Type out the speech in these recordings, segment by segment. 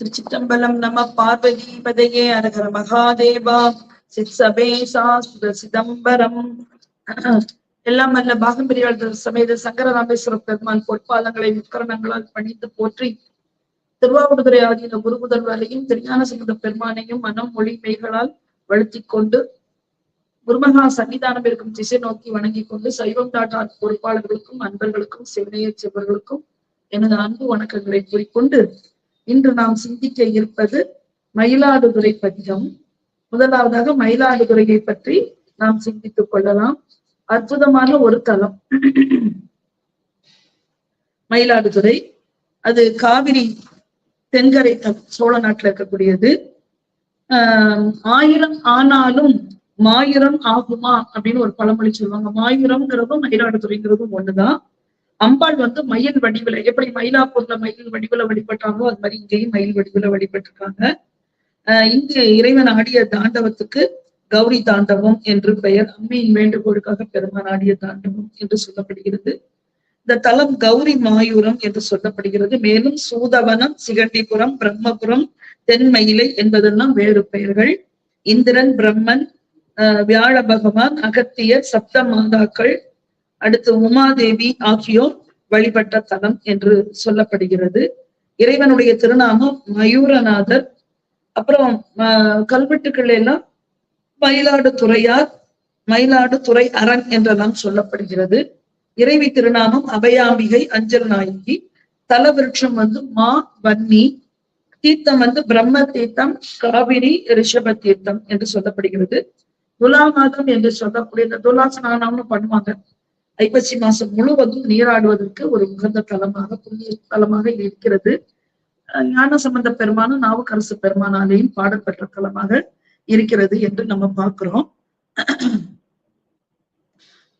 திருச்சிற்றம்பலம் நம பார்வதி பதையே அரகர மகாதேவா. சித்சபேசா சுத சிதம்பரம். எல்லாம் அல்ல பாகம்பிரியாளர் சமேத சங்கர ராமேஸ்வர பெருமான் பொற்பாதங்களை முக்கரணங்களால் பணித்து போற்றி திருவாவூடுதுறை ஆதீன குரு முதல்வரையும் திருஞான சமுத பெருமானையும் மனம் மொழி மெய்களால் வழுத்திக் கொண்டு குருமகா சன்னிதானம் இருக்கும் திசை நோக்கி வணங்கிக் கொண்டு சைவம் டாட்டார் பொறுப்பாளர்களுக்கும் அன்பர்களுக்கும் சிவனைய செவர்களுக்கும் எனது அன்பு வணக்கங்களை கூறிக்கொண்டு இன்று நாம் சிந்திக்க இருப்பது மயிலாடுதுறை பதிகம். முதலாவதாக மயிலாடுதுறையை பற்றி நாம் சிந்தித்துக் கொள்ளலாம். அற்புதமான ஒரு தலம். மயிலாடுதுறை. அது காவிரி தென்கரை சோழ நாட்டுல இருக்கக்கூடியது. ஆஹ் ஆயிரம் ஆனாலும் மாயிரம் ஆகுமா அப்படின்னு ஒரு பழமொழி சொல்லுவாங்க. மாயிரம்ங்கிறதும் மயிலாடுதுறைங்கிறதும் ஒண்ணுதான். அம்பாள் வந்து மயில் வடிவில் எப்படி மயிலாப்பூர்ல மயில் வடிவில் வழிபட்டாங்களோ அது மாதிரி இங்கேயும் மயில் வடிவில் வழிபட்டிருக்காங்க. ஆஹ் இங்கு இறைவன் ஆடிய தாண்டவத்துக்கு கௌரி தாண்டவம் என்று பெயர் அம்மையின் வேண்டுகோளுக்காக பெருமான் ஆடிய தாண்டவம் என்று சொல்லப்படுகிறது. இந்த தலம் கௌரி மாயூரம் என்று சொல்லப்படுகிறது. மேலும் சூதவனம் சிகண்டிபுரம் பிரம்மபுரம் தென்மயிலை என்பதெல்லாம் வேறு பெயர்கள். இந்திரன் பிரம்மன் வியாழ பகவான் அகத்தியர் சப்த மாதாக்கள் அடுத்து உமாதேவி ஆகியோர் வழிபட்ட தலம் என்று சொல்லப்படுகிறது. இறைவனுடைய திருநாமம் மயூரநாதர். அப்புறம் கல்வெட்டுக்கள் எல்லாம் மயிலாடுதுறையார் மயிலாடுதுறை அரண் என்றெல்லாம் சொல்லப்படுகிறது. இறைவி திருநாமம் அபயாம்பிகை அஞ்சல் நாயகி. தல விருட்சம் வந்து மா வன்னி. தீர்த்தம் வந்து பிரம்ம தீர்த்தம் காவிரி ரிஷப தீர்த்தம் என்று சொல்லப்படுகிறது. துலா மாதம் என்று சொல்லக்கூடிய இந்த துலா ஸ்நானம்னு பண்ணுவாங்க. ஐப்பசி மாசம் முழுவதும் நீராடுவதற்கு ஒரு உகந்த தலமாக புண்ணிய தலமாக இருக்கிறது. ஞான சம்பந்த பெருமானும் நாவுக்கரசு பெருமானாலேயும் பாடப்பெற்ற தலமாக இருக்கிறது என்று நம்ம பார்க்கிறோம்.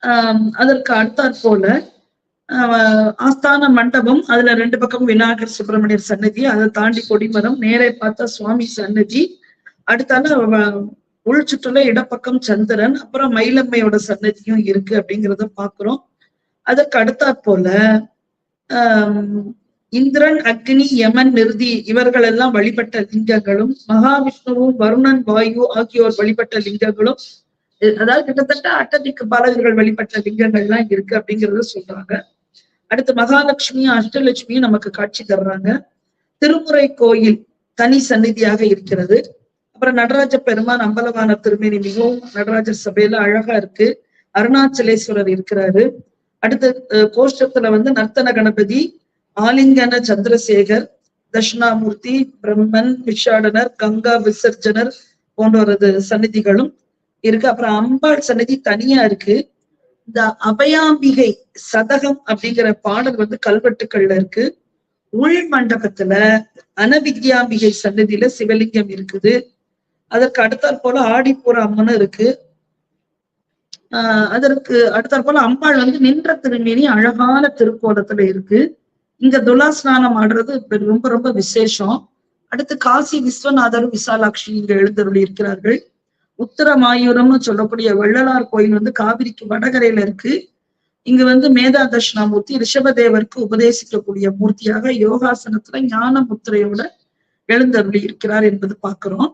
ஆஹ் அதற்கு அடுத்தாற் போல ஆஸ்தான மண்டபம் அதுல ரெண்டு பக்கம் விநாயகர் சுப்பிரமணியர் சன்னதி அதை தாண்டி கொடிமரம் நேரே பார்த்தா சுவாமி சன்னதி. அடுத்தால உள் சுற்றுல இடப்பக்கம் சந்திரன் அப்புறம் மயிலம்மையோட சன்னதியும் இருக்கு அப்படிங்கிறத பாக்குறோம். அதற்கு அடுத்தாற் போல ஆஹ் இந்திரன் அக்னி யமன் நிருதி இவர்கள் எல்லாம் வழிபட்ட லிங்கங்களும் மகாவிஷ்ணுவும் வருணன் வாயு ஆகியோர் வழிபட்ட லிங்கங்களும் அதாவது கிட்டத்தட்ட அட்டதிக்கு பாலகர்கள் வழிபட்ட லிங்கங்கள் எல்லாம் இருக்கு அப்படிங்கறத சொல்றாங்க. அடுத்து மகாலட்சுமியும் அஷ்டலட்சுமியும் நமக்கு காட்சி தர்றாங்க. திருமுறை கோயில் தனி சந்நிதியாக இருக்கிறது. அப்புறம் நடராஜ பெருமான் அம்பலவான திருமேனி மிகவும் நடராஜர் சபையில அழகா இருக்கு. அருணாச்சலேஸ்வரர் இருக்கிறாரு. அடுத்து கோஷ்டத்துல வந்து நர்த்தன கணபதி ஆலிங்கன சந்திரசேகர் தட்சிணாமூர்த்தி பிரம்மன் விஷாடனர் கங்கா விசர்ஜனர் போன்றவரது சன்னதிகளும் இருக்கு. அப்புறம் அம்பாள் சன்னதி தனியா இருக்கு. இந்த அபயாம்பிகை சதகம் அப்படிங்கிற பாடல் வந்து கல்வெட்டுக்கள்ல இருக்கு. உள் மண்டபத்துல அனவித்யாம்பிகை சன்னதியில சிவலிங்கம் இருக்குது. அதற்கு அடுத்தாற் போல ஆடிப்பூர அம்மனு இருக்கு. ஆஹ் அதற்கு அடுத்தாற் போல அம்பாள் வந்து நின்ற திருமேனி அழகான திருக்கோலத்துல இருக்கு. இங்க துலா ஸ்நானம் ஆடுறது ரொம்ப ரொம்ப விசேஷம். அடுத்து காசி விஸ்வநாதர் விசாலாட்சி இங்க எழுந்தருளி இருக்கிறார்கள். உத்தரமாயூரம்னு சொல்லக்கூடிய வெள்ளலார் கோயில் வந்து காவிரிக்கு வடகரையில இருக்கு. இங்க வந்து மேதா தட்சிணாமூர்த்தி ரிஷபதேவருக்கு உபதேசிக்கக்கூடிய மூர்த்தியாக யோகாசனத்துல ஞான முத்திரையோட எழுந்தருளி இருக்கிறார் என்பது பாக்குறோம்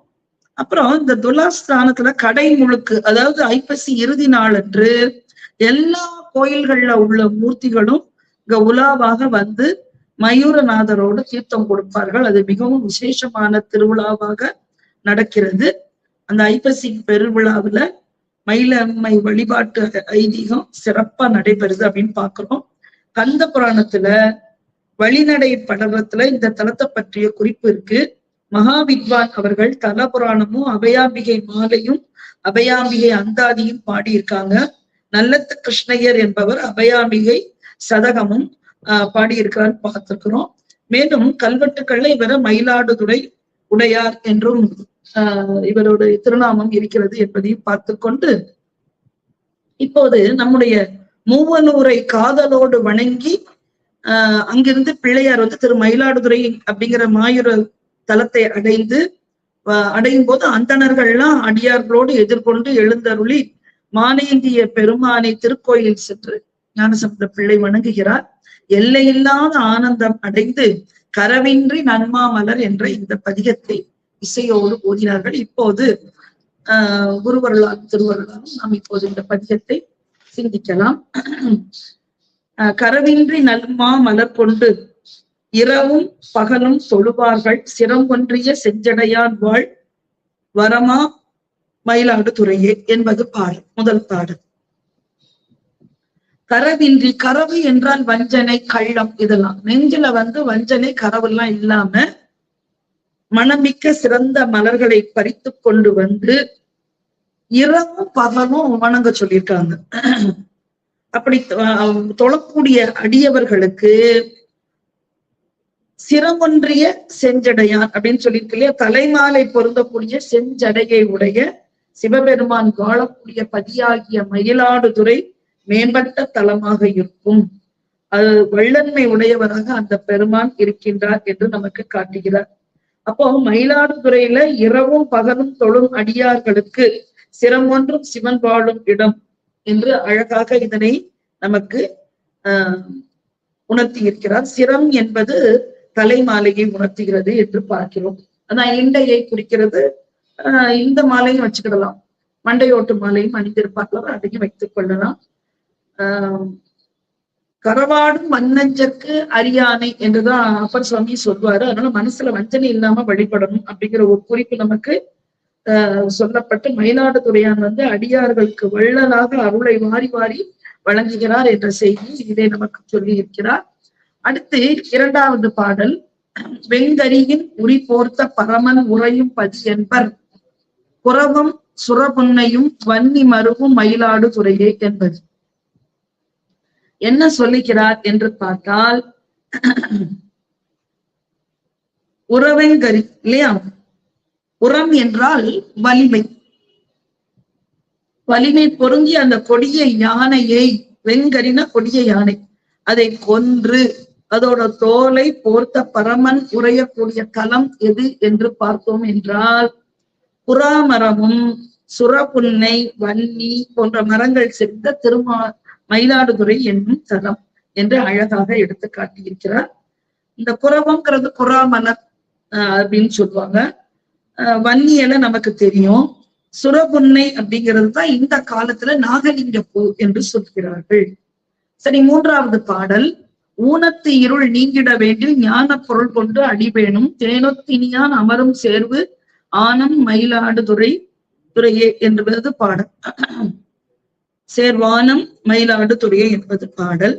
அப்புறம் இந்த துலாஸ்தானத்துல கடை முழுக்கு அதாவது ஐப்பசி இறுதி அன்று எல்லா கோயில்கள்ல உள்ள மூர்த்திகளும் இங்க உலாவாக வந்து மயூரநாதரோடு தீர்த்தம் கொடுப்பார்கள். அது மிகவும் விசேஷமான திருவிழாவாக நடக்கிறது. அந்த ஐப்பசி பெருவிழாவில் மயிலம்மை வழிபாட்டு ஐதீகம் சிறப்பா நடைபெறுது அப்படின்னு பாக்குறோம் கந்த புராணத்துல வழிநடை படலத்துல இந்த தலத்தை பற்றிய குறிப்பு இருக்கு. மகாவித்வான் அவர்கள் தல புராணமும் அபயாம்பிகை மாலையும் அபயாம்பிகை அந்தாதியும் பாடியிருக்காங்க. நல்லத்து கிருஷ்ணய்யர் என்பவர் அபயாம்பிகை சதகமும் ஆஹ் பாடியிருக்கிறான்னு பார்த்திருக்கிறோம். மேலும் கல்வெட்டுக்கள்ல இவர மயிலாடுதுறை உடையார் என்றும் ஆஹ் இவருடைய திருநாமம் இருக்கிறது என்பதையும் பார்த்து கொண்டு இப்போது நம்முடைய மூவனூரை காதலோடு வணங்கி ஆஹ் அங்கிருந்து பிள்ளையார் வந்து திரு மயிலாடுதுறை அப்படிங்கிற மாயூர தலத்தை அடைந்து அடையும் போது அந்தணர்கள்லாம் அடியார்களோடு எதிர்கொண்டு எழுந்தருளி மானேந்திய பெருமானை திருக்கோயில் சென்று ஞானசம்பந்த பிள்ளை வணங்குகிறார். எல்லையில்லாத ஆனந்தம் அடைந்து கரவின்றி நன்மா மலர் என்ற இந்த பதிகத்தை இசையோடு ஓதினார்கள். இப்போது ஆஹ் குருவருளால் திருவருளாலும் நாம் இப்போது இந்த பதிகத்தை சிந்திக்கலாம். கரவின்றி நல்மா மலர் கொண்டு இரவும் பகலும் தொழுவார்கள். சிரம் ஒன்றிய செஞ்சடையான் வாழ் வரமா மயிலாடுதுறையே என்பது பாடல் முதல் பாடல். கரவின்றி கரவு என்றால் வஞ்சனை கள்ளம் இதெல்லாம். நெஞ்சில வந்து வஞ்சனை கரவெல்லாம் இல்லாம மனமிக்க சிறந்த மலர்களை பறித்து கொண்டு வந்து இரவும் பகலும் வணங்க சொல்லியிருக்காங்க. அப்படி தொழக்கூடிய அடியவர்களுக்கு சிரமொன்றிய செஞ்சடையான் அப்படின்னு சொல்லியிருக்கு இல்லையா? தலைமாலை பொருந்தக்கூடிய செஞ்சடையை உடைய சிவபெருமான் வாழக்கூடிய பதியாகிய மயிலாடுதுறை மேம்பட்ட தலமாக இருக்கும். அது வள்ளன்மை உடையவராக அந்த பெருமான் இருக்கின்றார் என்று நமக்கு காட்டுகிறார். அப்போ மயிலாடுதுறையில இரவும் பகலும் தொழும் அடியார்களுக்கு சிரம் ஒன்றும் சிவன் வாழும் இடம் என்று அழகாக இதனை நமக்கு ஆஹ் உணர்த்தி இருக்கிறார் சிரம் என்பது தலைமாலையை உணர்த்துகிறது என்று பார்க்கிறோம். ஆனா இண்டையை குறிக்கிறது ஆஹ் இந்த மாலையும் வச்சுக்கிடலாம். மண்டையோட்டு மாலையும் அணிந்திருப்பார்கள் அதையும் வைத்துக் கொள்ளலாம். ஆஹ் கரவாடும் மன்னஞ்சற்கு அரியானை என்றுதான் அப்பர் சுவாமி சொல்வாரு. அதனால மனசுல வஞ்சனை இல்லாம வழிபடணும் அப்படிங்கிற ஒரு குறிப்பு நமக்கு ஆஹ் சொல்லப்பட்டு மயிலாடுதுறையான் வந்து அடியார்களுக்கு வள்ளலாக அருளை வாரி வாரி வழங்குகிறார் என்ற செய்தி இதை நமக்கு சொல்லி இருக்கிறார். அடுத்து இரண்டாவது பாடல். வெங்கரியின் உரி போர்த்த பரமன் உறையும் பதி என்பர் புறவம் சுரபுன்னையும் வன்னி மருவும் மயிலாடு துறையே என்பது. என்ன சொல்லுகிறார் என்று பார்த்தால் உறவெங்கரி இல்லையா? உரம் என்றால் வலிமை. வலிமை பொருந்திய அந்த கொடிய யானையை வெங்கரின கொடிய யானை அதை கொன்று அதோட தோலை போர்த்த பரமன் உறையக்கூடிய தலம் எது என்று பார்த்தோம் என்றால் புறாமரமும் சுரபுன்னை வன்னி போன்ற மரங்கள் செறிந்த திருமா மயிலாடுதுறை என்னும் தலம் என்று அழகாக எடுத்து காட்டியிருக்கிறார். இந்த புறவங்கிறது புறாமலர் அப்படின்னு சொல்லுவாங்க. ஆஹ் வன்னியல நமக்கு தெரியும். சுரபுன்னை அப்படிங்கிறது தான் இந்த காலத்துல நாகலிங்க பூ என்று சொல்கிறார்கள். சரி மூன்றாவது பாடல். ஊனத்து இருள் நீங்கிட வேண்டில் ஞான பொருள் கொண்டு அடிபேணும் தேனொத்தினியான் அமரும் சேர்வு ஆனம் மயிலாடுதுறை துறையே என்பது பாடல். சேர்வானம் மயிலாடுதுறையே என்பது பாடல்.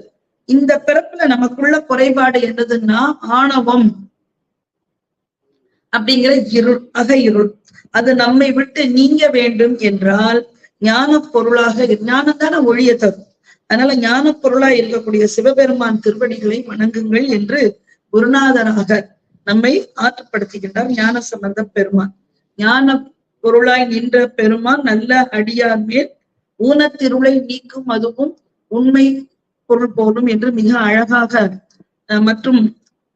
இந்த பிறப்புல நமக்குள்ள குறைபாடு என்னதுன்னா ஆணவம் அப்படிங்கிற இருள் அக இருள். அது நம்மை விட்டு நீங்க வேண்டும் என்றால் ஞான பொருளாக ஞானம் தானே ஒழிய தரும். அதனால ஞான பொருளா இருக்கக்கூடிய சிவபெருமான் திருவடிகளை வணங்குங்கள் என்று குருநாதராக நம்மை ஆற்றுப்படுத்துகின்றார் ஞான சம்பந்த பெருமான். ஞான பொருளாய் நின்ற பெருமான் நல்ல அடியார் மேல் ஊனத்திருளை நீக்கும் அதுவும் உண்மை பொருள் போலும் என்று மிக அழகாக அஹ், மற்றும்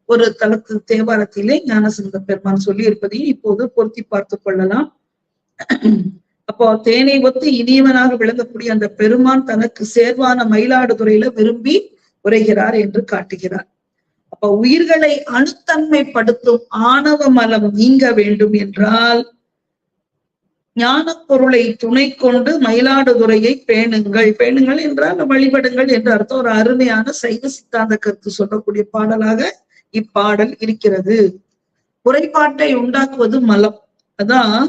ஒரு தளத்து தேவாரத்திலே ஞானசந்த பெருமான் சொல்லி இருப்பதையும் இப்போது பொருத்தி பார்த்து கொள்ளலாம். அப்போ தேனை ஒத்து இனியவனாக விளங்கக்கூடிய அந்த பெருமான் தனக்கு சேர்வான மயிலாடுதுறையில விரும்பி உரைகிறார் என்று காட்டுகிறார். அப்ப உயிர்களை அணுத்தன்மைப்படுத்தும் ஆணவ மலம் நீங்க வேண்டும் என்றால் ஞான பொருளை துணை கொண்டு மயிலாடுதுறையை பேணுங்கள். பேணுங்கள் என்றால் வழிபடுங்கள் என்று அர்த்தம். ஒரு அருமையான சைவ சித்தாந்த கருத்து சொல்லக்கூடிய பாடலாக இப்பாடல் இருக்கிறது. குறைபாட்டை உண்டாக்குவது மலம். அதான்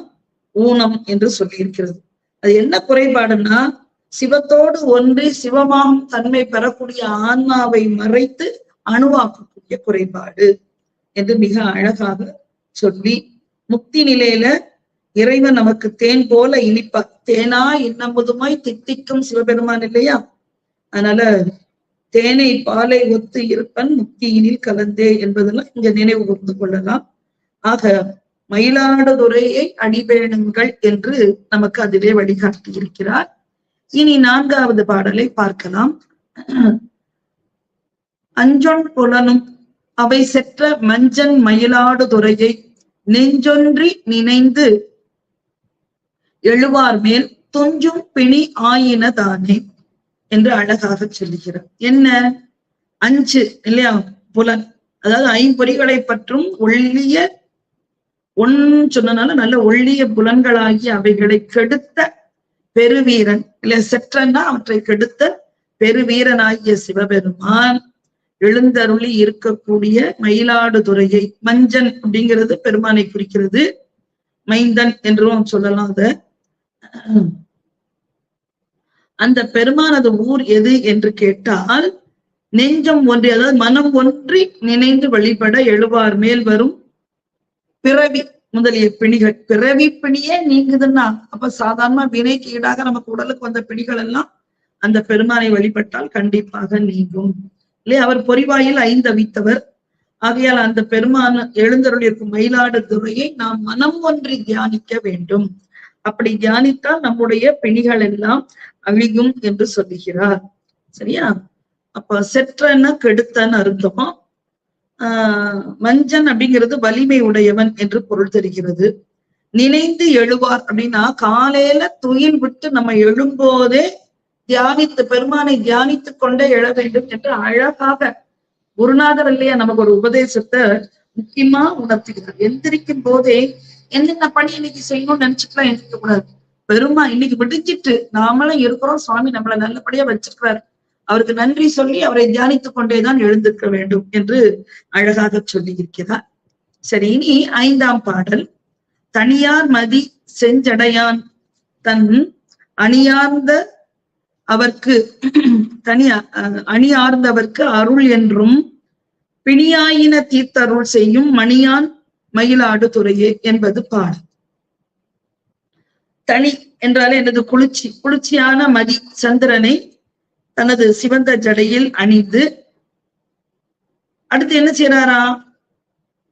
ஊனம் என்று சொல்லி இருக்கிறது அது என்ன குறைபாடுன்னா சிவத்தோடு ஒன்றி சிவமாகும் தன்மை பெறக்கூடிய ஆன்மாவை மறைத்து அணுவாக்கக்கூடிய குறைபாடு என்று மிக அழகாக சொல்லி முக்தி நிலையில இறைவன் நமக்கு தேன் போல இனிப்பா தேனா இன்னமுதுமாய் தித்திக்கும் சிவபெருமான் இல்லையா? அதனால தேனை பாலை ஒத்து இருப்பன் முக்தியினில் கலந்தே என்பதெல்லாம் இங்க நினைவு கூர்ந்து கொள்ளலாம். ஆக மயிலாடுதுறையை அடிபேணுங்கள் என்று நமக்கு அதிலே வழிகாட்டி இருக்கிறார். இனி நான்காவது பாடலை பார்க்கலாம். அஞ்சொன் புலனும் அவை செற்ற மஞ்சன் மயிலாடுதுறையை நெஞ்சொன்றி நினைந்து எழுவார் மேல் துஞ்சும் பிணி ஆயினதானே என்று அழகாக சொல்லுகிறார். என்ன? அஞ்சு இல்லையா? புலன். அதாவது ஐம்பொறிகளை பற்றும் ஒள்ளிய ஒன் சொன்னனால நல்ல ஒள்ளிய புலன்களாகி அவைகளை கெடுத்த பெருவீரன் இல்ல செற்றன்னா அவற்றை கெடுத்த பெருவீரனாகிய சிவபெருமான் எழுந்தருளி இருக்கக்கூடிய மயிலாடுதுறையை மஞ்சன் அப்படிங்கிறது பெருமானை குறிக்கிறது. மைந்தன் என்றும் சொல்லலாம் அத. அந்த பெருமானது ஊர் எது என்று கேட்டால் நெஞ்சம் ஒன்றி அதாவது மனம் ஒன்றி நினைந்து வழிபட எழுவார் மேல் வரும் பிறவி முதலிய பிணிகள். பிறவி பிணியே நீங்குதுன்னா அப்ப சாதாரண வினைக்கு ஈடாக நமக்கு உடலுக்கு வந்த பிணிகள் எல்லாம் அந்த பெருமானை வழிபட்டால் கண்டிப்பாக நீங்கும். இல்லையா? அவர் பொறிவாயில் ஐந்தவித்தவர். ஆகையால் அந்த பெருமான எழுந்தருள் மயிலாடு மயிலாடுதுறையை நாம் மனம் ஒன்றி தியானிக்க வேண்டும். அப்படி தியானித்தால் நம்முடைய பிணிகள் எல்லாம் அழிகும் என்று சொல்லுகிறார். சரியா? அப்ப செற்றன கெடுத்தன்னு அர்த்தம்? ஆஹ் மஞ்சன் அப்படிங்கிறது வலிமை உடையவன் என்று பொருள் தெரிகிறது. நினைந்து எழுவார் அப்படின்னா காலையில துயில் விட்டு நம்ம எழும்போதே தியானித்து பெருமானை தியானித்துக் கொண்டே எழ வேண்டும் என்று அழகாக குருநாதர் இல்லையா நமக்கு ஒரு உபதேசத்தை முக்கியமா உணர்த்துகிறார். எந்திரிக்கும் போதே என்னென்ன பணி இன்னைக்கு செய்யணும்னு நினைச்சுக்கலாம் எந்திரிக்க கூடாது. பெருமா இன்னைக்கு விடிஞ்சிட்டு நாமளும் இருக்கிறோம் சுவாமி நம்மள நல்லபடியா வச்சிருக்கிறாரு. அவருக்கு நன்றி சொல்லி அவரை தியானித்துக் கொண்டேதான் எழுந்திருக்க வேண்டும் என்று அழகாக சொல்லி இருக்கிறார் சரி இனி ஐந்தாம் பாடல். தனியார் மதி செஞ்சடையான் தன் அணியார்ந்த அவர்க்கு தனியா அணியார்ந்தவர்க்கு அருள் என்றும் பிணியாயின தீர்த்தருள் செய்யும் மணியான் மயிலாடு துறையே என்பது பாடல். தனி என்றாலே எனது குளிர்ச்சி. குளிர்ச்சியான மதி சந்திரனை தனது சிவந்த ஜடையில் அணிந்து அடுத்து என்ன செய்யறாரா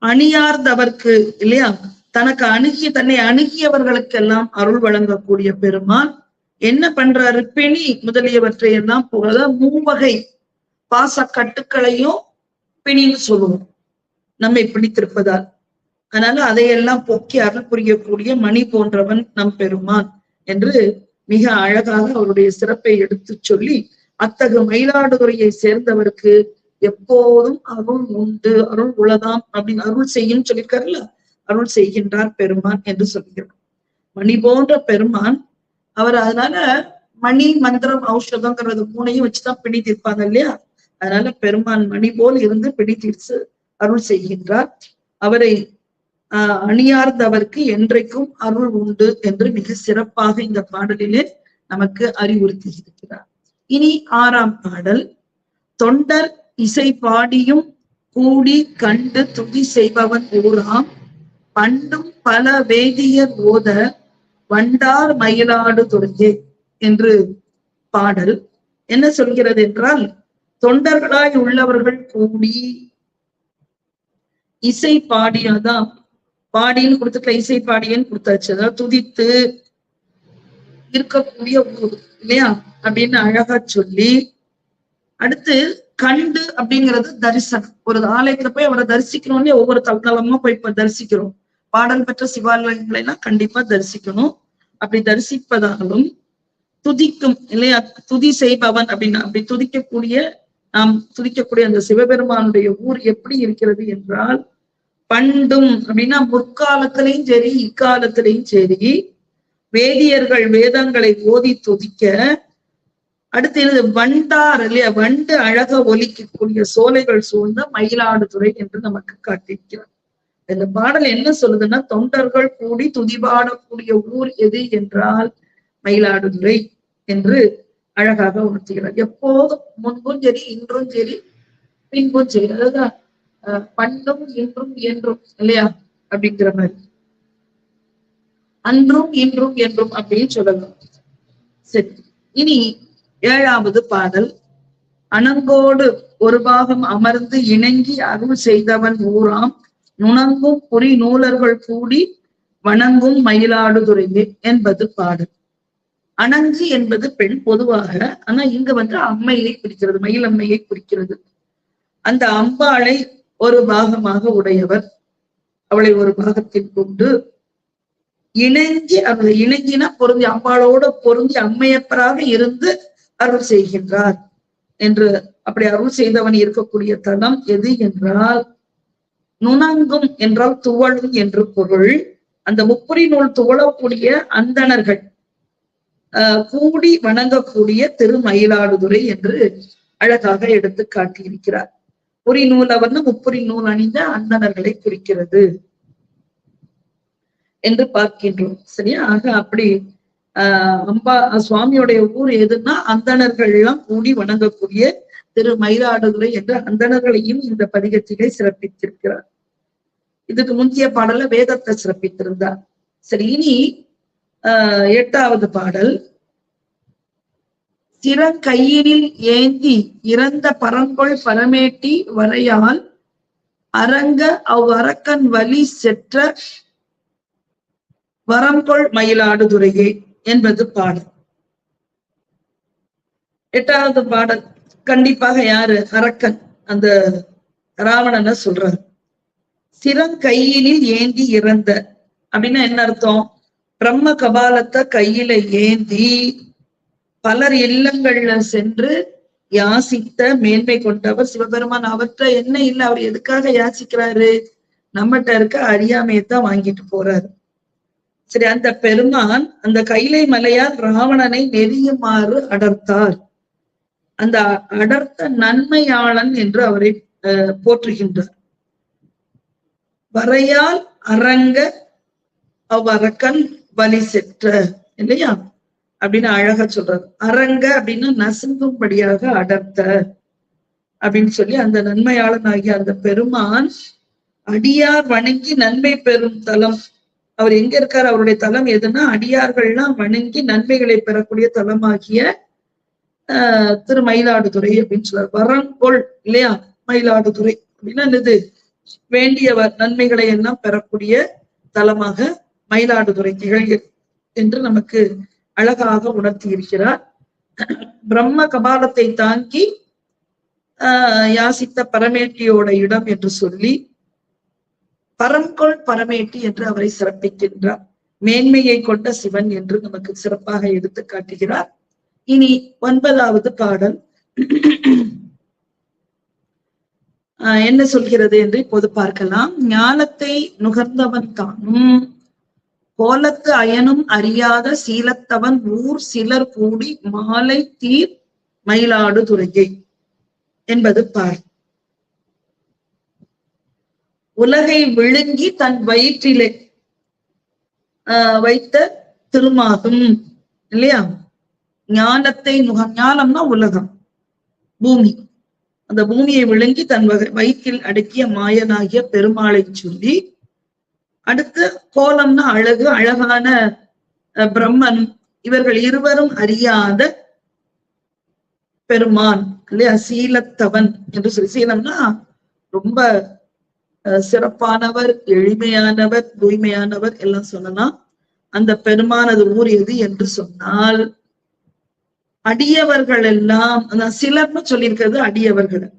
அணியார்ந்தவர்க்கு இல்லையா? தனக்கு அணுகிய தன்னை அணுகியவர்களுக்கெல்லாம் அருள் வழங்கக்கூடிய பெருமான் என்ன பண்றாரு? பிணி முதலியவற்றை எல்லாம் புகழ மூவகை பாச கட்டுக்களையும் பிணின்னு சொல்லுவோம். நம்மை பிடித்திருப்பதால். அதனால அதையெல்லாம் பொக்கி அருள் புரியக்கூடிய மணி போன்றவன் நம் பெருமான் என்று மிக அழகாக அவருடைய சிறப்பை எடுத்து சொல்லி அத்தகு மயிலாடுதுறையை சேர்ந்தவருக்கு எப்போதும் அருள் உண்டு அருள் உலதாம் அப்படின்னு அருள் செய்யும் சொல்லியிருக்காருல்ல? அருள் செய்கின்றார் பெருமான் என்று சொல்கிறார் மணி போன்ற பெருமான் அவர் அதனால மணி மந்திரம் ஔஷதங்கிறது மூணையும் வச்சுதான் பிடி தீர்ப்பாங்க இல்லையா? அதனால பெருமான் மணி போல் இருந்து பிடி தீர்த்து அருள் செய்கின்றார். அவரை ஆஹ் அணியார்ந்தவர்க்கு என்றைக்கும் அருள் உண்டு என்று மிக சிறப்பாக இந்த பாடலிலே நமக்கு அறிவுறுத்தி இருக்கிறார். இனி ஆறாம் பாடல். தொண்டர் இசை பாடியும் கூடி கண்டு துதி செய்பவன் ஊராம். பண்டும் பல வேதியர் ஓத வண்டார் மயிலாடு தொழுந்தே என்று பாடல். என்ன சொல்கிறது என்றால் தொண்டர்களாய் உள்ளவர்கள் கூடி இசை பாடியாதான் பாடின்னு கொடுத்துக்கல இசை பாடியன்னு கொடுத்தாச்சு. அதாவது துதித்து இருக்கக்கூடிய ஊர் இல்லையா? அப்படின்னு அழகா சொல்லி அடுத்து கண்டு அப்படிங்கிறது தரிசனம். ஒரு ஆலயத்துல போய் அவரை தரிசிக்கணும்னே ஒவ்வொரு தலத்தலமா போய் இப்ப தரிசிக்கிறோம். பாடல் பெற்ற சிவாலயங்களை எல்லாம் கண்டிப்பா தரிசிக்கணும். அப்படி தரிசிப்பதாலும் துதிக்கும் இல்லையா? துதி செய்பவன் அப்படின்னா அப்படி துதிக்கக்கூடிய நாம் துதிக்கக்கூடிய அந்த சிவபெருமானுடைய ஊர் எப்படி இருக்கிறது என்றால் பண்டும் அப்படின்னா முற்காலத்திலையும் சரி இக்காலத்திலையும் சரி வேதியர்கள் வேதங்களை ஓதி துதிக்க அடுத்து இது வண்டார் இல்லையா? வண்டு அழக ஒலிக்கக்கூடிய சோலைகள் சூழ்ந்த மயிலாடுதுறை என்று நமக்கு காட்டியிருக்கிறார். இந்த பாடல் என்ன சொல்லுதுன்னா தொண்டர்கள் கூடி துதிபாடக்கூடிய ஊர் எது என்றால் மயிலாடுதுறை என்று அழகாக உணர்த்துகிறார். எப்போதும் முன்பும் சரி இன்றும் சரி பின்பும் சரி. அதாவது பண்டும் இன்றும் என்றும் இல்லையா? அப்படிங்கிற மாதிரி. அன்றும் இன்றும் என்றும் அப்படின்னு சொல்லலாம். சரி. இனி ஏழாவது பாடல். அணங்கோடு ஒரு பாகம் அமர்ந்து இணங்கி அருள் செய்தவன் ஊராம் நுணங்கும் புரி நூலர்கள் கூடி வணங்கும் மயிலாடுதுறையே என்பது பாடல். அணங்கு என்பது பெண் பொதுவாக ஆனா இங்க வந்து அம்மையை குறிக்கிறது மயிலம்மையை குறிக்கிறது. அந்த அம்பாளை ஒரு பாகமாக உடையவர். அவளை ஒரு பாகத்தில் கொண்டு இணைஞ்சி அல்லது இணைஞ்சினா பொருந்தி அம்பாளோட பொருந்தி அம்மையப்பராக இருந்து அருள் செய்கின்றார். என்று அப்படி அருள் செய்தவன் இருக்கக்கூடிய தலம் எது என்றால் நுணங்கும் என்றால் துவழும் என்று பொருள். அந்த முப்புரி நூல் துவளக்கூடிய அந்தணர்கள் ஆஹ் கூடி வணங்கக்கூடிய திருமயிலாடுதுறை என்று அழகாக எடுத்து காட்டியிருக்கிறார். புரி நூல வந்து முப்புரி நூல் அணிந்த அந்தணர்களை குறிக்கிறது. என்று பார்க்கின்றோம். சரியா? ஆக அப்படி ஆஹ் அம்பா சுவாமியுடைய ஊர் எதுன்னா அந்தணர்கள் எல்லாம் கூடி வணங்கக்கூடிய திரு மயிலாடுதுறை என்ற அந்தணர்களையும் இந்த பதிகத்திலே சிறப்பித்திருக்கிறார். இதுக்கு முந்தைய பாடல வேதத்தை சிறப்பித்திருந்தார். சரி இனி ஆஹ் எட்டாவது பாடல். சிற கையினில் ஏந்தி இறந்த பரங்கொள் பரமேட்டி வரையால் அரங்க அவ்வரக்கன் வலி செற்ற வரம்பொள் மயிலாடுதுறையே என்பது பாடல். எட்டாவது பாடல். கண்டிப்பாக யாரு? அரக்கன். அந்த ராவணனை சொல்றாரு. சிறங்கையினில் ஏந்தி இறந்த அப்படின்னா என்ன அர்த்தம்? பிரம்ம கபாலத்தை கையில ஏந்தி பலர் இல்லங்கள்ல சென்று யாசித்த மேன்மை கொண்டவர் சிவபெருமான். அவர்கிட்ட என்ன இல்லை? அவர் எதுக்காக யாசிக்கிறாரு? நம்மகிட்ட இருக்க அறியாமையத்தான் வாங்கிட்டு போறாரு. சரி அந்த பெருமான் அந்த கைலை மலையால் ராவணனை நெறியுமாறு அடர்த்தார். அந்த அடர்த்த நன்மையாளன் என்று அவரை போற்றுகின்றார். வரையால் அரங்க அவ்வரக்கன் வலி செற்ற இல்லையா? அப்படின்னு அழகா சொல்றாரு. அரங்க அப்படின்னு நசுங்கும்படியாக அடர்த்த அப்படின்னு சொல்லி அந்த நன்மையாளன் ஆகிய அந்த பெருமான் அடியார் வணங்கி நன்மை பெறும் தலம் அவர் எங்க இருக்காரு? அவருடைய தலம் எதுன்னா அடியார்கள்லாம் வணங்கி நன்மைகளை பெறக்கூடிய தலமாகிய ஆஹ் திரு மயிலாடுதுறை அப்படின்னு சொல்றாரு. வரங்கொள் இல்லையா? மயிலாடுதுறை. அப்படின்னா என்னது? வேண்டியவர் நன்மைகளை எல்லாம் பெறக்கூடிய தலமாக மயிலாடுதுறை திகழ்கிறது என்று நமக்கு அழகாக உணர்த்தி இருக்கிறார். பிரம்ம கபாலத்தை தாங்கி ஆஹ் யாசித்த பரமேட்டியோட இடம் என்று சொல்லி பரம்கொள் பரமேட்டி என்று அவரை சிறப்பிக்கின்றார். மேன்மையை கொண்ட சிவன் என்று நமக்கு சிறப்பாக எடுத்து காட்டுகிறார். இனி ஒன்பதாவது பாடல். என்ன சொல்கிறது என்று இப்போது பார்க்கலாம். ஞானத்தை நுகர்ந்தவன் தானும் கோலத்து அயனும் அறியாத சீலத்தவன் ஊர் சிலர் கூடி மாலை தீர் மயிலாடு துறையை என்பது பார் உலகை விழுங்கி தன் வயிற்றிலே ஆஹ் வைத்த திருமாகும். இல்லையா? ஞானத்தை நுக ஞானம்னா உலகம். பூமி. அந்த பூமியை விழுங்கி தன் வயிற்றில் அடக்கிய மாயனாகிய பெருமாளை சொல்லி அடுத்து கோலம்னா அழகு அழகான பிரம்மன். இவர்கள் இருவரும் அறியாத பெருமான் இல்லையா? சீலத்தவன் என்று சொல்லி சீலம்னா ரொம்ப சிறப்பானவர் எளிமையானவர் தூய்மையானவர் எல்லாம் சொல்லலாம் அந்த பெருமானது ஊர் எது என்று சொன்னால் அடியவர்கள் எல்லாம் சிலர்னு சொல்லியிருக்கிறது அடியவர்கள்.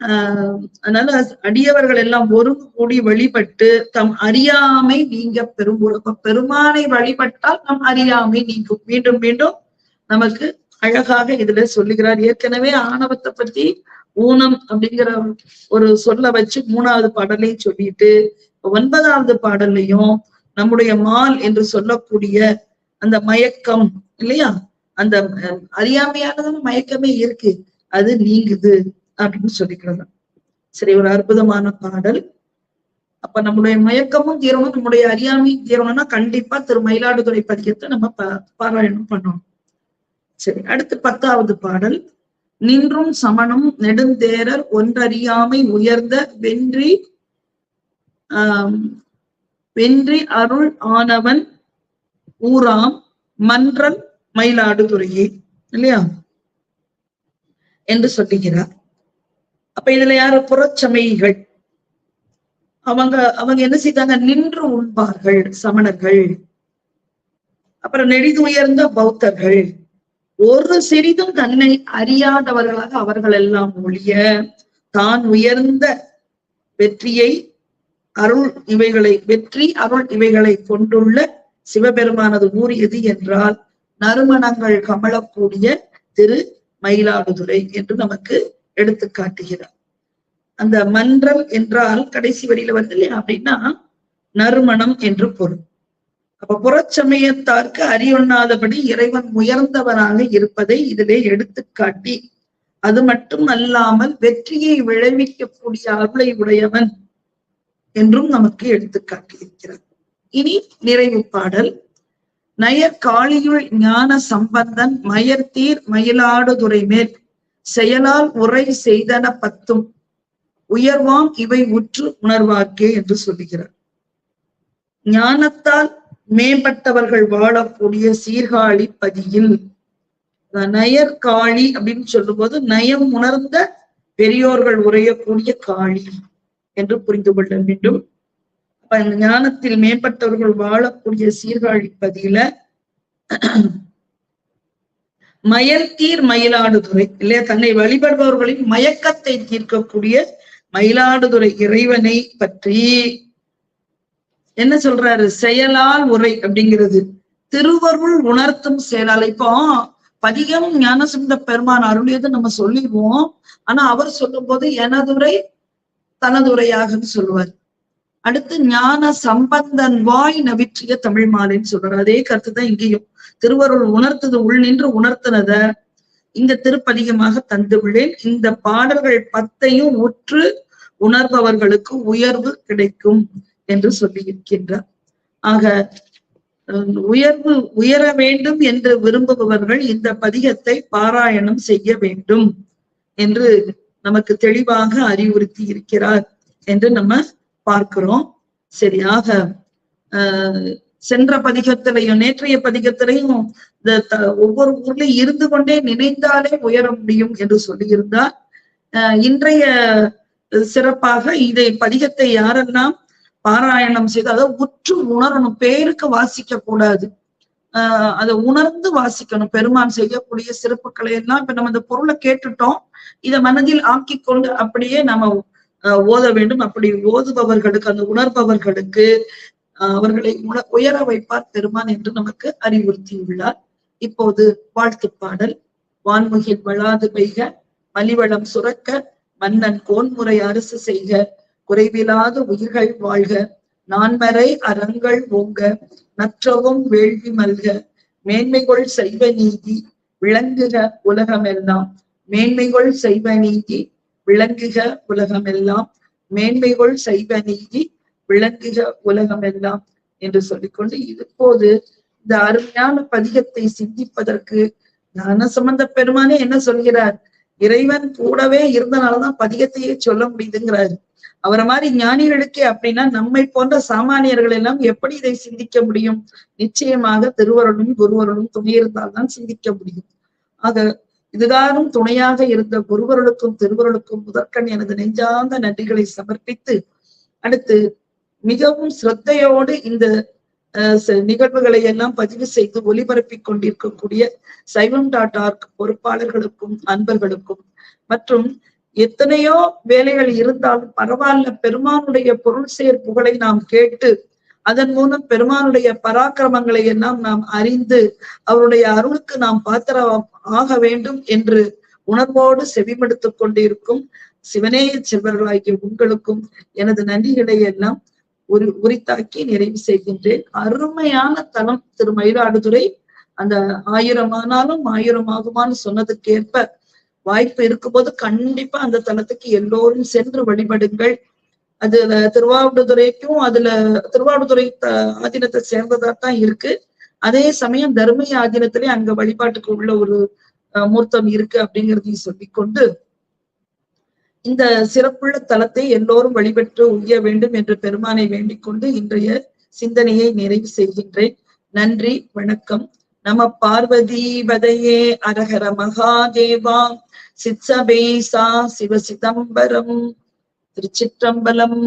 ஆஹ் அதனால அடியவர்கள் எல்லாம் ஒரு கூடி வழிபட்டு தம் அறியாமை நீங்க பெரும் பெருமானை வழிபட்டால் நம் அறியாமை நீங்கும். மீண்டும் மீண்டும் நமக்கு அழகாக இதுல சொல்லுகிறார். ஏற்கனவே ஆணவத்தை பத்தி ஊனம் அப்படிங்கிற ஒரு சொல்ல வச்சு மூணாவது பாடலையும் சொல்லிட்டு ஒன்பதாவது பாடல்லையும் நம்முடைய மால் என்று சொல்லக்கூடிய அந்த மயக்கம் இல்லையா? அந்த அறியாமையானதான மயக்கமே இருக்கு. அது நீங்குது அப்படின்னு சொல்லிக்கிறது சரி ஒரு அற்புதமான பாடல். அப்ப நம்முடைய மயக்கமும் தீரமும் நம்முடைய அறியாமையும் தீரணும்னா கண்டிப்பா திரு மயிலாடுதுறை பதியத்தை நம்ம பாராயணம் பண்ணணும். சரி அடுத்து பத்தாவது பாடல். நின்றும் சமணம் நெடுந்தேரர் ஒன்றறியாமை உயர்ந்த வென்றி ஆஹ் வென்றி அருள் ஆனவன் ஊராம் மன்றன் மயிலாடுதுறையே இல்லையா? என்று சொல்லுகிறார். அப்ப இதுல யாரு? புறச்சமைகள் அவங்க அவங்க என்ன செய்தாங்க? நின்று உண்பார்கள் சமணர்கள். அப்புறம் நெடிதுயர்ந்த பௌத்தர்கள். ஒரு சிறிதும் தன்னை அறியாதவர்களாக அவர்கள் எல்லாம் ஒழிய தான் உயர்ந்த வெற்றியை அருள் இவைகளை வெற்றி அருள் இவைகளை கொண்டுள்ள சிவபெருமானது கூறியது என்றால் நறுமணங்கள் கமலக்கூடிய திரு மயிலாடுதுறை என்று நமக்கு எடுத்து காட்டுகிறார். அந்த மன்றம் என்றால் கடைசி வரியில வந்து இல்லையா அப்படின்னா நறுமணம் என்று பொருள். அப்ப புறச்சமயத்தார்க்கு அறியொண்ணாதபடி இறைவன் உயர்ந்தவனாக இருப்பதை இதிலே எடுத்துக்காட்டி அது மட்டும் அல்லாமல் வெற்றியை விளைவிக்கக்கூடிய அருளை உடையவன் என்றும் நமக்கு எடுத்துக்காட்டி காட்டியிருக்கிறார் இனி நிறைவு பாடல். நயர் காளியுள் ஞான சம்பந்தன் மயர்த்தீர் மயிலாடுதுறை மேல் செயலால் உரை செய்தன பத்தும் உயர்வாம் இவை உற்று உணர்வாக்கே என்று சொல்லுகிறார். ஞானத்தால் மேம்பட்டவர்கள் வாழக்கூடிய சீர்காழி பதியில் நயர் காளி அப்படின்னு சொல்லும்போது நயம் உணர்ந்த பெரியோர்கள் உரையக்கூடிய காளி என்று புரிந்து கொள்ள வேண்டும். அப்ப இந்த ஞானத்தில் மேம்பட்டவர்கள் வாழக்கூடிய சீர்காழி பதியில மயல்தீர் மயிலாடுதுறை இல்லையா? தன்னை வழிபடுபவர்களின் மயக்கத்தை தீர்க்கக்கூடிய மயிலாடுதுறை இறைவனை பற்றி என்ன சொல்றாரு? செயலால் உரை அப்படிங்கிறது. திருவருள் உணர்த்தும் செயலால். இப்போ பதிகம் ஞானசுந்த பெருமான் அருளியது நம்ம சொல்லிடுவோம். ஆனா அவர் சொல்லும் போது எனதுரை தனதுரையாக சொல்லுவார். அடுத்து ஞான சம்பந்தன் வாய் நவிற்றிய தமிழ் மாலைன்னு சொல்றாரு. அதே கருத்து தான் இங்கேயும். திருவருள் உணர்த்தது உள் நின்று உணர்த்தினத இந்த திருப்பதிகமாக தந்து இந்த பாடல்கள் பத்தையும் உற்று உணர்பவர்களுக்கு உயர்வு கிடைக்கும். என்று சொல்லி இருக்கின்றார் ஆக உயர்வு உயர வேண்டும் என்று விரும்புபவர்கள் இந்த பதிகத்தை பாராயணம் செய்ய வேண்டும் என்று நமக்கு தெளிவாக அறிவுறுத்தி இருக்கிறார் என்று நம்ம பார்க்கிறோம். சரியாக ஆஹ் சென்ற பதிகத்திலையும் நேற்றைய பதிகத்திலையும் இந்த ஒவ்வொரு ஊர்ல இருந்து கொண்டே நினைந்தாலே உயர முடியும் என்று சொல்லியிருந்தார். ஆஹ் இன்றைய சிறப்பாக இதை பதிகத்தை யாரெல்லாம் பாராயணம் செய்து அதை உற்று உணரணும். பேருக்கு வாசிக்க கூடாது. ஆஹ் அதை உணர்ந்து வாசிக்கணும். பெருமான் செய்யக்கூடிய சிறப்புகளை எல்லாம் இப்ப நம்ம இந்த பொருளை கேட்டுட்டோம். இதை மனதில் ஆக்கி கொண்டு அப்படியே நம்ம ஓத வேண்டும். அப்படி ஓதுபவர்களுக்கு அந்த உணர்பவர்களுக்கு அவர்களை உயர வைப்பார் பெருமான் என்று நமக்கு அறிவுறுத்தியுள்ளார். இப்போது வாழ்த்து பாடல். வான்முகில் வளாது பெய்க மலிவளம் சுரக்க மன்னன் கோன்முறை அரசு செய்க. குறைவிலாத உயிர்கள் வாழ்க. நான்மறை அறங்கள் ஓங்க நற்றவும் வேள்வி மல்க. மேன்மைகள் செய்வ நீதி விளங்குக உலகமெல்லாம். மேன்மைகள் செய்வ நீதி விளங்குக உலகமெல்லாம். மேன்மைகள் செய்வ நீதி விளங்குக உலகமெல்லாம் என்று சொல்லிக்கொண்டு இப்போது இந்த அருமையான பதிகத்தை சிந்திப்பதற்கு ஞான சம்பந்த பெருமானே என்ன சொல்கிறார்? இறைவன் கூடவே இருந்தனாலதான் பதிகத்தையே சொல்ல முடியுதுங்கிறாரு. அவரை மாதிரி ஞானிகளுக்கே அப்படின்னா நம்மை போன்ற சாமானியர்கள் எல்லாம் எப்படி இதை சிந்திக்க முடியும்? நிச்சயமாக திருவருளும் குருவருளும் துணையிருந்தால்தான் சிந்திக்க முடியும். ஆக இதுதானும் துணையாக இருந்த குருவருளுக்கும் திருவருளுக்கும் முதற்கண் எனது நெஞ்சார்ந்த நன்றிகளை சமர்ப்பித்து அடுத்து மிகவும் சிரத்தையோடு இந்த நிகழ்வுகளை எல்லாம் பதிவு செய்து ஒளிபரப்பி கொண்டிருக்கக்கூடிய சைவம் டாட் ஆர்க் பொறுப்பாளர்களுக்கும் அன்பர்களுக்கும் மற்றும் எத்தனையோ வேலைகள் இருந்தாலும் பரவாயில்ல பெருமானுடைய பொருள் செயற்புகளை நாம் கேட்டு அதன் மூலம் பெருமானுடைய பராக்கிரமங்களை எல்லாம் நாம் அறிந்து அவருடைய அருளுக்கு நாம் பாத்திரம் ஆக வேண்டும் என்று உணர்வோடு செவிமடுத்துக் கொண்டிருக்கும் சிவனேய செல்வர்களாகிய உங்களுக்கும் எனது நன்றிகளை எல்லாம் உரி உரித்தாக்கி நிறைவு செய்கின்றேன். அருமையான தலம் திரு மயிலாடுதுறை அந்த ஆயிரம் ஆனாலும் ஆயிரம் ஆகுமான்னு சொன்னதுக்கேற்ப வாய்ப்பு இருக்கும்போது கண்டிப்பா அந்த தலத்துக்கு எல்லோரும் சென்று வழிபடுங்கள். அதுல திருவாவடுதுறைக்கும் அதுல திருவாவடுதுறை ஆதீனத்தை சேர்ந்ததா தான் இருக்கு. அதே சமயம் தர்ம ஆதீனத்திலே அங்க வழிபாட்டுக்கு உள்ள ஒரு மூர்த்தம் இருக்கு அப்படிங்கிறதையும் சொல்லிக்கொண்டு இந்த சிறப்புள்ள தலத்தை எல்லோரும் வழிபெற்று உய்ய வேண்டும் என்று பெருமானை வேண்டிக் கொண்டு இன்றைய சிந்தனையை நிறைவு செய்கின்றேன். நன்றி வணக்கம். நம பார்வதி வதையே அரகர மகாதேவா. சித்சபேசா சிவ சிதம்பரம் திருச்சிற்றம்பலம்